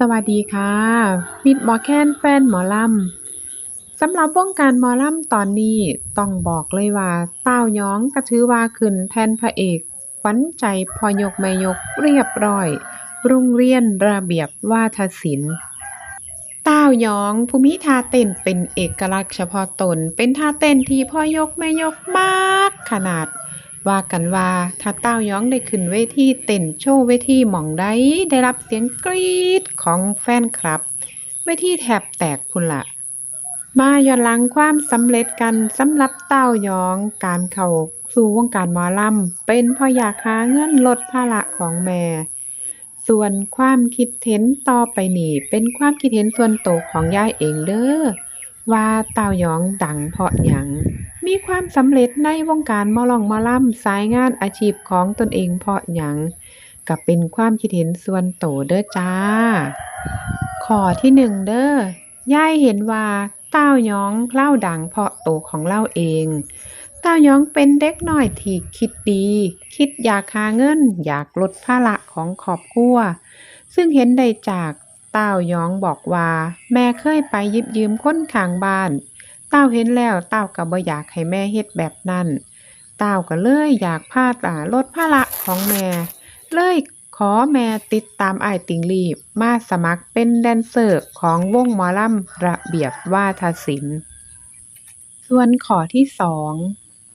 สวัสดีค่ะ มิตรหมอแคนแฟนหมอลำ สำหรับวงการหมอลำตอนนี้ต้องบอกเลยว่าเต้าหยองก็ถือว่าขึ้นแทนพระเอกขวัญใจพอยกแม่ยกเรียบร้อยโรงเรียนระเบียบวาทศิลป์เต้าหยองภูมิท่าเต้นเป็นเอกลักษณ์เฉพาะตน เป็นท่าเต้นที่พ่อยกแม่ยกมากขนาด ว่ากันว่าถ้าเต้าหยองได้ขึ้นเวทีเต้นโชว์เวทีหม่องใดได้รับเสียงกรี๊ดของแฟนคลับ เวทีแทบแตกพุ่นละมาย้อนหลังความสำเร็จกันสำหรับเต้าหยองการเข้าสู่วงการหมอลำเป็นเพราะอยากหาเงินลดภาระของแม่ ส่วนความคิดเห็นต่อไปนี่เป็นความคิดเห็นส่วนตัวของยายเองเด้อว่าเต้าหยองดังเพราะหยัง มีความสำเร็จในวงการมอลองมอลำสายงานอาชีพของตนเองเพราะหยังก็เป็นความคิดเห็นส่วนตัวเด้อจ้าข้อที่หนึ่งเด้อยายเห็นว่าเต้าหยองเล่าดังเพราะตัวของเล่าเอง เต้าหยองเป็นเด็กน้อยที่คิดดี คิดอยากหาเงิน อยากลดภาระของครอบครัว ซึ่งเห็นได้จากเต้าหยองบอกว่า แม่เคยไปยิบยืมคนข้างบ้าน ต้าเห็นแล้วเต้าก็บ่อยากให้แม่เฮ็ดแบบนั้นเต้าก็เลยอยากพาตาลดภาระของแม่ เลยขอแม่ติดตามไอ้ติงลีมาสมัครเป็นแดนเซอร์ของวงหมอลำระเบียบวาทศิลป์ ส่วนข้อที่สอง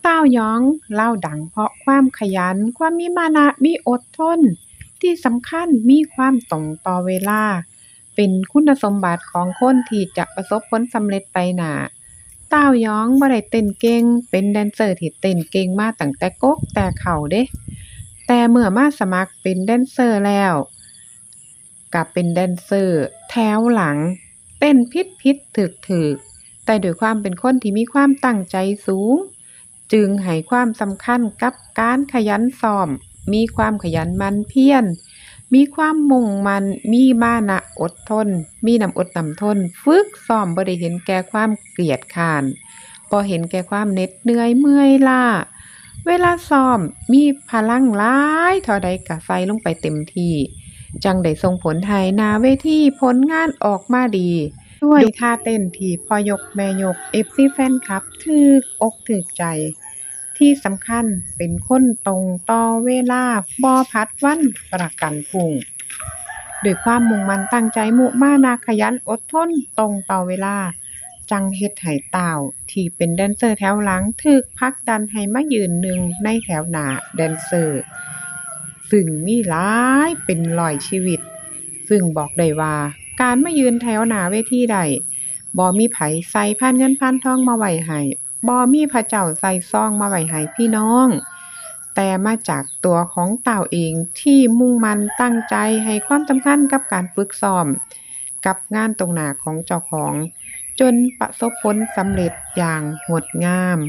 เต้าหยองเล่าดังเพราะความขยันความมีมานะมีอดทน ที่สำคัญมีความตรงต่อเวลา เป็นคุณสมบัติของคนที่จะประสบผลสำเร็จไปหนา ต้าหยองบ่ได้เต้นเก่ง เป็นแดนเซอร์ที่เต้นเก่งมาตั้งแต่กกแต่เข่าเด้ แต่เมื่อมาสมัครเป็นแดนเซอร์แล้วก็เป็นแดนเซอร์ แถวหลัง เต้นผิดผิดถึกถึกแต่ด้วยความเป็นคนที่มีความตั้งใจสูง จึงให้ความสำคัญกับการขยันซ้อม มีความขยันมันเพียร มีความมุ่งมั่นมีมานะอดทน มีน้ำอดน้ำทน ฝึกซ้อมบ่ได้เห็นแก่ความเกลียดคร้านบ่เห็นแก่ความเหน็ดเหนื่อยเมื่อยล้าเวลาซ้อมมีพลังหลายเท่าใดก็ใส่ลงไปเต็มที่ จังได้ส่งผลให้หน้าเวทีผลงานออกมาดีด้วยท่าเต้นที่พอยกแม่ยก FC แฟนคลับถึกอกถึกใจ ที่สำคัญเป็นคนตรงต่อเวลาบ่ผัดวันประกันพุ่งด้วยความมุ่งมั่นตั้งใจมุมานะขยันอดทนตรงต่อเวลา จังเฮ็ดให้เต้าที่เป็นแดนเซอร์แถวหลังถูกผลักดันให้มายืนหนึ่งในแถวหน้าแดนเซอร์ ซึ่งมีหลายเป็นร้อยชีวิต ซึ่งบอกได้ว่าการมายืนแถวหน้าเวทีใดบ่มีไผใส่พานเงินพานทองมาไว้ให้ บ่มีพระเจ้าใส่ซองมาไว้ให้พี่น้อง แต่มาจากตัวของเต่าเองที่มุ่งมันตั้งใจให้ความสำคัญกับการฝึกซ้อม กับงานตรงหน้าของเจ้าของ จนประสบผลสำเร็จอย่างงดงาม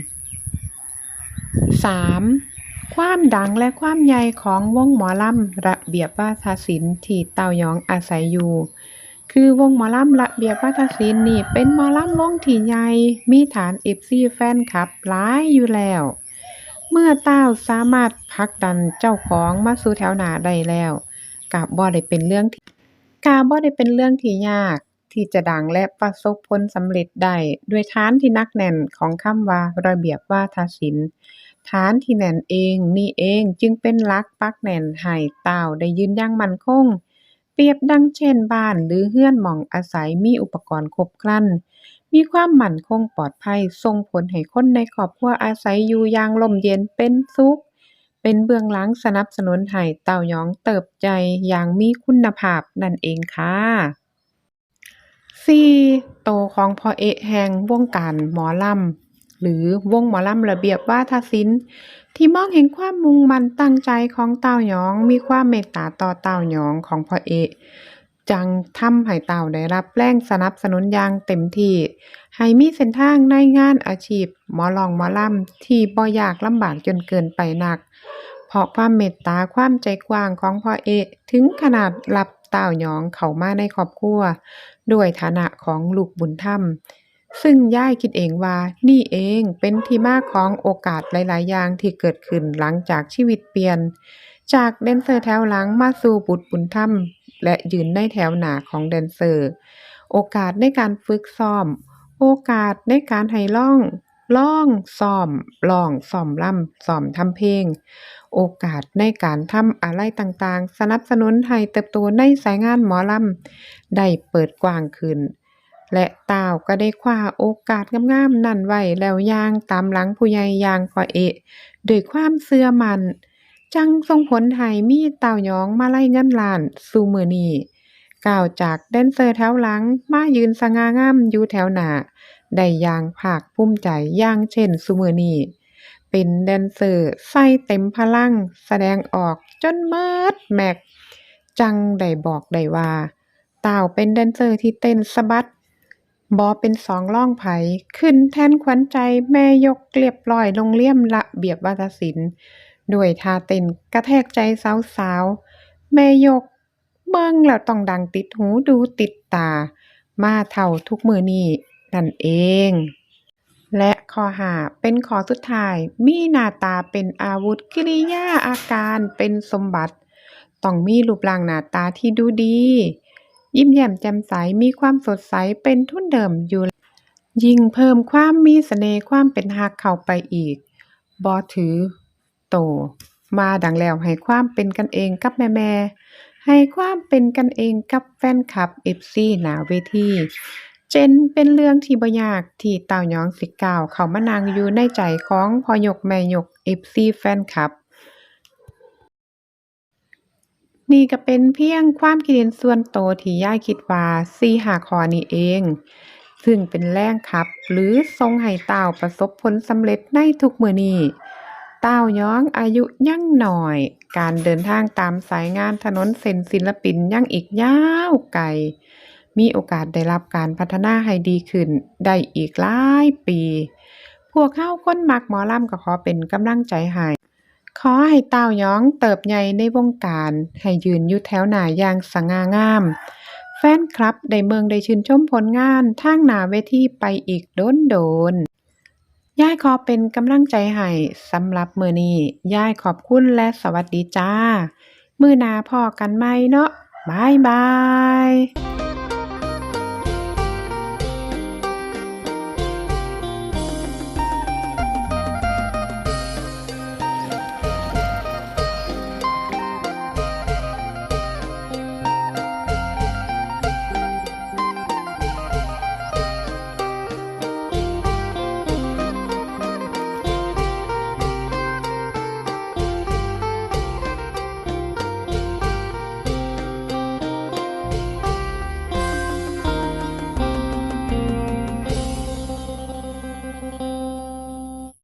3. ความดังและความใหญ่ของวงหมอลำระเบียบวาทศิลป์ที่เต้ายองอาศัยอยู่ คือวงหมอลำระเบียบวาทศิลป์นี่ เป็นหมอลำวงที่ใหญ่ มีฐาน FC แฟนคลับหลายอยู่แล้ว เมื่อเต้าสามารถผลักดันเจ้าของมาสู่แถวหน้าได้แล้วก็บ่ได้เป็นเรื่องที่ก็บ่ได้เป็นเรื่องที่ยากที่จะดังและประสบผลสำเร็จได้ด้วยฐานที่นักแน่นของคำว่าระเบียบวาทศิลป์ฐานที่แน่นเองนี่เองจึงเป็นลักปักแน่นให้เต้าได้ยืนอย่งมั่นคง รียบดังเช่น บ้านหรือเรือนหม้องอาศัยมีอุปกรณ์ครบครัน มีความมั่นคงปลอดภัย ส่งผลให้คนในครอบครัวอาศัยอยู่อย่างร่มเย็นเป็นสุข เป็นเบื้องหลังสนับสนุนให้เต้ายองเติบใหญ่อย่างมีคุณภาพนั่นเองค่ะ 4. โตของพ่อเอะแห่งวงการหมอลำ หรือวงหมอลำระเบียบว่าทศิลป์ที่มองเห็นความมุ่งมั่นตั้งใจของเต้าหยอง มีความเมตตาต่อเต้าหยองของพ่อเอจังทำให้เต้าได้รับแรงสนับสนุนอย่างเต็มที่ให้มีเส้นทางในงานอาชีพ หมอร้องหมอลำที่บ่ยากลำบากจนเกินไปหนัก เพราะความเมตตาความใจกว้างของพ่อเอ ถึงขนาดรับเต้าหยองเข้ามาในครอบครัว ด้วยฐานะของลูกบุญธรรม ซึ่งย่ายคิดเองว่านี่เองเป็นที่มาของโอกาสหลาย ๆ อย่างที่เกิดขึ้นหลังจากชีวิตเปลี่ยน จากแดนเซอร์แถวหลังมาสู่บุตรบุญธรรม และยืนในแถวหน้าของแดนเซอร์ โอกาสในการฝึกซ้อม โอกาสในการให้ร้องร้องซ้อมร้องซ้อมรำซ้อมทำเพลง โอกาสในการทำอะไรต่าง ๆ สนับสนุนให้เติบโตในสายงานหมอลำได้เปิดกว้างขึ้น และต้าวก็ได้คว้าโอกาสงามๆนั่นไว้แล้วย่างตามหลังผู้ใหญ่ย่างพ่อเอะด้วยความเชื่อมัน จังส่งผลให้มีเต้ายองมาไลัยเงินล้านสู่มื้อนี้ก้าวจากแดนเซอร์แถวหลังมายืนสง่างามอยู่แถวหน้าได้อย่างภาคภูมิใจอย่างเช่นซุมื้อนี้เป็นแดนเซอร์ใส่เต็มพลัง แสดงออกจนเมิดแม็ก จังได้บอกได้ว่าต้าวเป็นแดนเซอร์ที่เต้นสะบัด บ่เป็นสองรองไผ ขึ้นแท่นขวัญใจแม่ยกเรียบร้อยโรงเรียนระเบียบวาทศิลป์ด้วยท่าเต้นกระแทกใจสาวๆ แม่ยก เบิ่งแล้วต้องดังติดหูดูติดตา มาเท่าทุกมือนี้นั่นเอง และข้อหาเป็นข้อสุดท้าย มีหน้าตาเป็นอาวุธกิริยาอาการเป็นสมบัติ ต้องมีรูปร่างหน้าตาที่ดูดี ยิ้มแย้มแจ่มใสมีความสดใสเป็นทุนเดิมอยู่ ยิ่งเพิ่มความมีเสน่ห์ความเป็นฮักเข้าไปอีกบ่ถือ โต มาดังแล้วให้ความเป็นกันเองกับแม่ๆให้ความเป็นกันเองกับแฟนคลับ FC หนาเวทีเจนเป็นเรื่องที่บ่ยากที่เต้ายองสิกาวเขามานั่งอยู่ในใจของพอยกแม่ยก FC แฟนคลับ นี่ก็เป็นเพียงความคิดเห็นส่วนตัวที่ยายคิดว่า4-5ข้อนี้เอง ซึ่งเป็นแรงขับ หรือส่งให้ต้าประสบผลสำเร็จในทุกมือนี้ต้าย้องอายุยั่งหน้อย การเดินทางตามสายงานถนนเส้นศิลปินยั่งอีกยาวไกล มีโอกาสได้รับการพัฒนาให้ดีขึ้น ได้อีกหลายปี พวกเราคนมักหมอลำก็ขอเป็นกำลังใจให้ ขอให้เต้าย้องเติบใหญ่ในวงการ ให้ยืนอยู่แถวหน้าอย่างสง่างาม แฟนคลับได้เมืองได้ชื่นชมผลงานทางหน้าเวทีไปอีกโดนๆยายขอเป็นกำลังใจให้สำหรับมือนี้ยายขอบคุณและสวัสดีจ้า มือนาพ้อกันใหมเนาะบายบาย